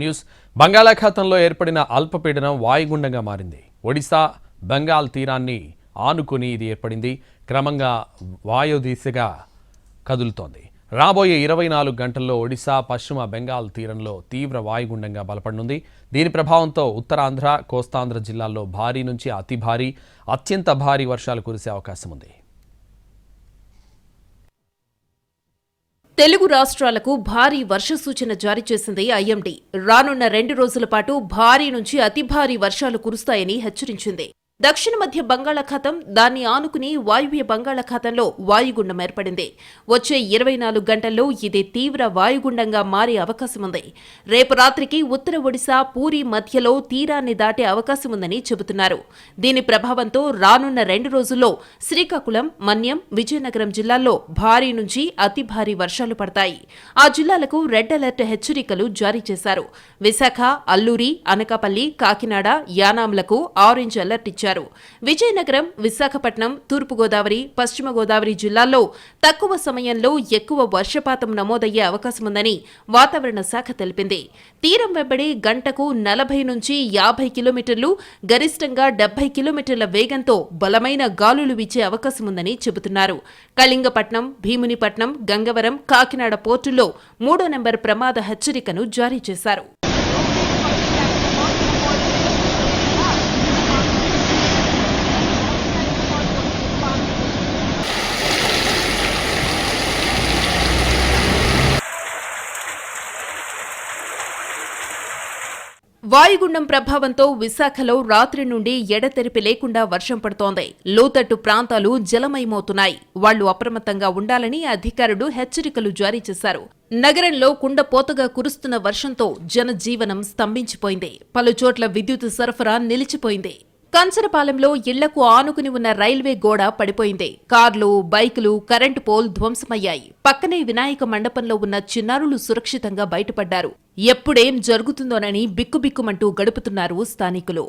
News. బంగాళాఖాతంలో ఏర్పడిన అల్పపీడనం వాయుగుండంగా మారింది. ఒడిశా బెంగాల్ తీరాన్ని ఆనుకుని ఇది ఏర్పడింది. క్రమంగా వాయు దిశగా కదులుతోంది. రాబోయే ఇరవై నాలుగు గంటల్లో ఒడిశా పశ్చిమ బెంగాల్ తీరంలో తీవ్ర వాయుగుండంగా బలపడనుంది. దీని ప్రభావంతో ఉత్తరాంధ్ర కోస్తాంధ్ర జిల్లాల్లో భారీ నుంచి అతి భారీ అత్యంత భారీ వర్షాలు కురిసే అవకాశం ఉంది తెలుగు రాష్ట్రాలకు భారీ వర్ష సూచన జారీ చేసింది ఐఎండీ. రానున్న రెండు రోజుల పాటు భారీ నుంచి అతి భారీ వర్షాలు కురుస్తాయని హెచ్చరించింది. దక్షిణ మధ్య బంగాళాఖాతం దాన్ని ఆనుకుని వాయువ్య బంగాళాఖాతంలో వాయుగుండం ఏర్పడింది. వచ్చే ఇరవై నాలుగు గంటల్లో ఇది తీవ్ర వాయుగుండంగా మారే అవకాశం ఉంది రేపు రాత్రికి ఉత్తర ఒడిశా పూరి మధ్యలో తీరాన్ని దాటే అవకాశం ఉందని చెబుతున్నారు. దీని ప్రభావంతో రానున్న రెండు రోజుల్లో శ్రీకాకుళం మన్యం విజయనగరం జిల్లాల్లో భారీ నుంచి అతి భారీ వర్షాలు పడతాయి. ఆ జిల్లాలకు రెడ్ అలర్ట్ హెచ్చరికలు జారీ చేశారు. విశాఖ అల్లూరి అనకాపల్లి కాకినాడ యానాంలకు ఆరెంజ్ అలర్ట్ ఇచ్చారు. విజయనగరం విశాఖపట్నం తూర్పుగోదావరి పశ్చిమ గోదావరి జిల్లాల్లో తక్కువ సమయంలో ఎక్కువ వర్షపాతం నమోదయ్యే అవకాశముందని వాతావరణ శాఖ తెలిపింది. తీరం వెంబడి గంటకు నలభై నుంచి యాభై కిలోమీటర్లు గరిష్టంగా డెబ్బై కిలోమీటర్ల వేగంతో బలమైన గాలులు వీచే అవకాశముందని చెబుతున్నారు. కళింగపట్నం భీమునిపట్నం గంగవరం కాకినాడ పోర్టుల్లో మూడో నెంబర్ ప్రమాద హెచ్చరికను జారీ చేశారు. వాయుగుండం ప్రభావంతో విశాఖలో రాత్రి నుండి ఎడతెరిపి లేకుండా వర్షం పడుతోంది. లోతట్టు ప్రాంతాలు జలమయమవుతున్నాయి. వాళ్ళు అప్రమత్తంగా ఉండాలని అధికారులు హెచ్చరికలు జారీ చేశారు. నగరంలో కుండపోతగా కురుస్తున్న వర్షంతో జనజీవనం స్తంభించిపోయింది. పలుచోట్ల విద్యుత్ సరఫరా నిలిచిపోయింది. కంచరపాలెంలో ఇళ్ళకు ఆనుకుని ఉన్న రైల్వే గోడ పడిపోయింది. కార్లు బైకులు కరెంటు పోల్ ధ్వంసమయ్యాయి. పక్కనే వినాయక మండపంలో ఉన్న చిన్నారులు సురక్షితంగా బయటపడ్డారు. ఎప్పుడేం జరుగుతుందోనని బిక్కుబిక్కుమంటూ గడుపుతున్నారు స్థానికులు.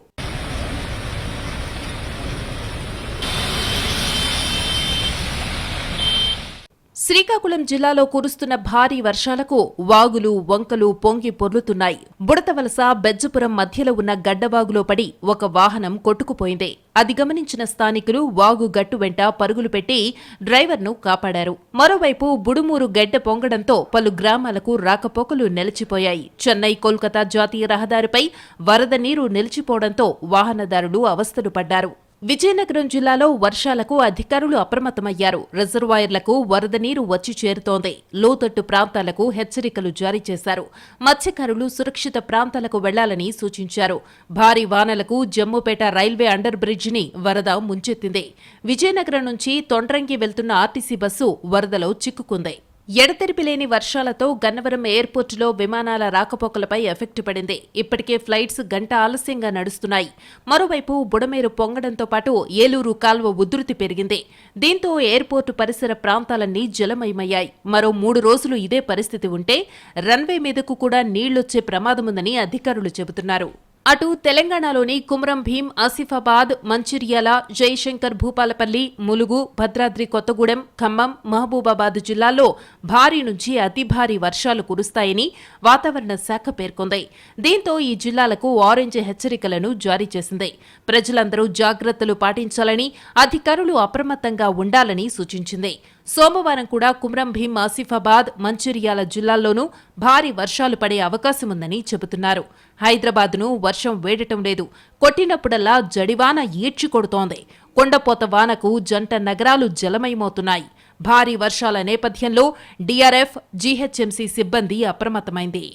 శ్రీకాకుళం జిల్లాలో కురుస్తున్న భారీ వర్షాలకు వాగులు వంకలు పొంగి పొర్లుతున్నాయి. బుడతవలస బెజ్జపురం మధ్యలో ఉన్న గడ్డవాగులో పడి ఒక వాహనం కొట్టుకుపోయింది. అది గమనించిన స్థానికులు వాగు గట్టు వెంట పరుగులు పెట్టి డ్రైవర్ను కాపాడారు. మరోవైపు బుడుమూరు గడ్డ పొంగడంతో పలు గ్రామాలకు రాకపోకలు నిలిచిపోయాయి. చెన్నై కోల్కతా జాతీయ రహదారిపై వరద నీరు నిలిచిపోవడంతో వాహనదారులు అవస్థలు పడ్డారు. విజయనగరం జిల్లాలో వర్షాలకు అధికారులు అప్రమత్తమయ్యారు. రిజర్వాయర్లకు వరద నీరు వచ్చి చేరుతోంది. లోతట్టు ప్రాంతాలకు హెచ్చరికలు జారీ చేశారు. మత్స్యకారులు సురక్షిత ప్రాంతాలకు వెళ్ళాలని సూచించారు. భారీ వానలకు జమ్ముపేట రైల్వే అండర్ బ్రిడ్జిని వరద ముంచెత్తింది. విజయనగరం నుంచి తొండ్రంగి వెళ్తున్న ఆర్టీసీ బస్సు వరదలో చిక్కుకుంది. ఎడతెరిపి లేని వర్షాలతో గన్నవరం ఎయిర్పోర్టులో విమానాల రాకపోకలపై ఎఫెక్ట్ పడింది. ఇప్పటికే ఫ్లైట్స్ గంట ఆలస్యంగా నడుస్తున్నాయి. మరోవైపు బుడమేరు పొంగడంతో పాటు ఏలూరు కాల్వ ఉధృతి పెరిగింది. దీంతో ఎయిర్పోర్టు పరిసర ప్రాంతాలన్నీ జలమయమయ్యాయి. మరో మూడు రోజులు ఇదే పరిస్థితి ఉంటే రన్వే మీదకు కూడా నీళ్ళొచ్చే ప్రమాదముందని అధికారులు చెబుతున్నారు. అటు తెలంగాణలోని కుమరం భీం ఆసిఫాబాద్ మంచిర్యాల జయశంకర్ భూపాలపల్లి ములుగు భద్రాద్రి కొత్తగూడెం ఖమ్మం మహబూబాబాద్ జిల్లాల్లో భారీ నుంచి అతి భారీ వర్షాలు కురుస్తాయని వాతావరణ శాఖ పేర్కొంది. దీంతో ఈ జిల్లాలకు ఆరెంజ్ హెచ్చరికలను జారీ చేసింది. ప్రజలందరూ జాగ్రత్తలు పాటించాలని అధికారులు అప్రమత్తంగా ఉండాలని సూచించింది. సోమవారం కూడా కుమ్రం భీం ఆసిఫాబాద్ మంచిర్యాల జిల్లాల్లోనూ భారీ వర్షాలు పడే అవకాశముందని చెబుతున్నారు. హైదరాబాద్ను వర్షం వేడటం లేదు. కొట్టినప్పుడల్లా జడివాన ఈడ్చి కొడుతోంది. కొండపోత వానకు జంట నగరాలు జలమయమవుతున్నాయి. భారీ వర్షాల నేపథ్యంలో డీఆర్ఎఫ్ జీహెచ్ఎంసీ సిబ్బంది అప్రమత్తమైంది.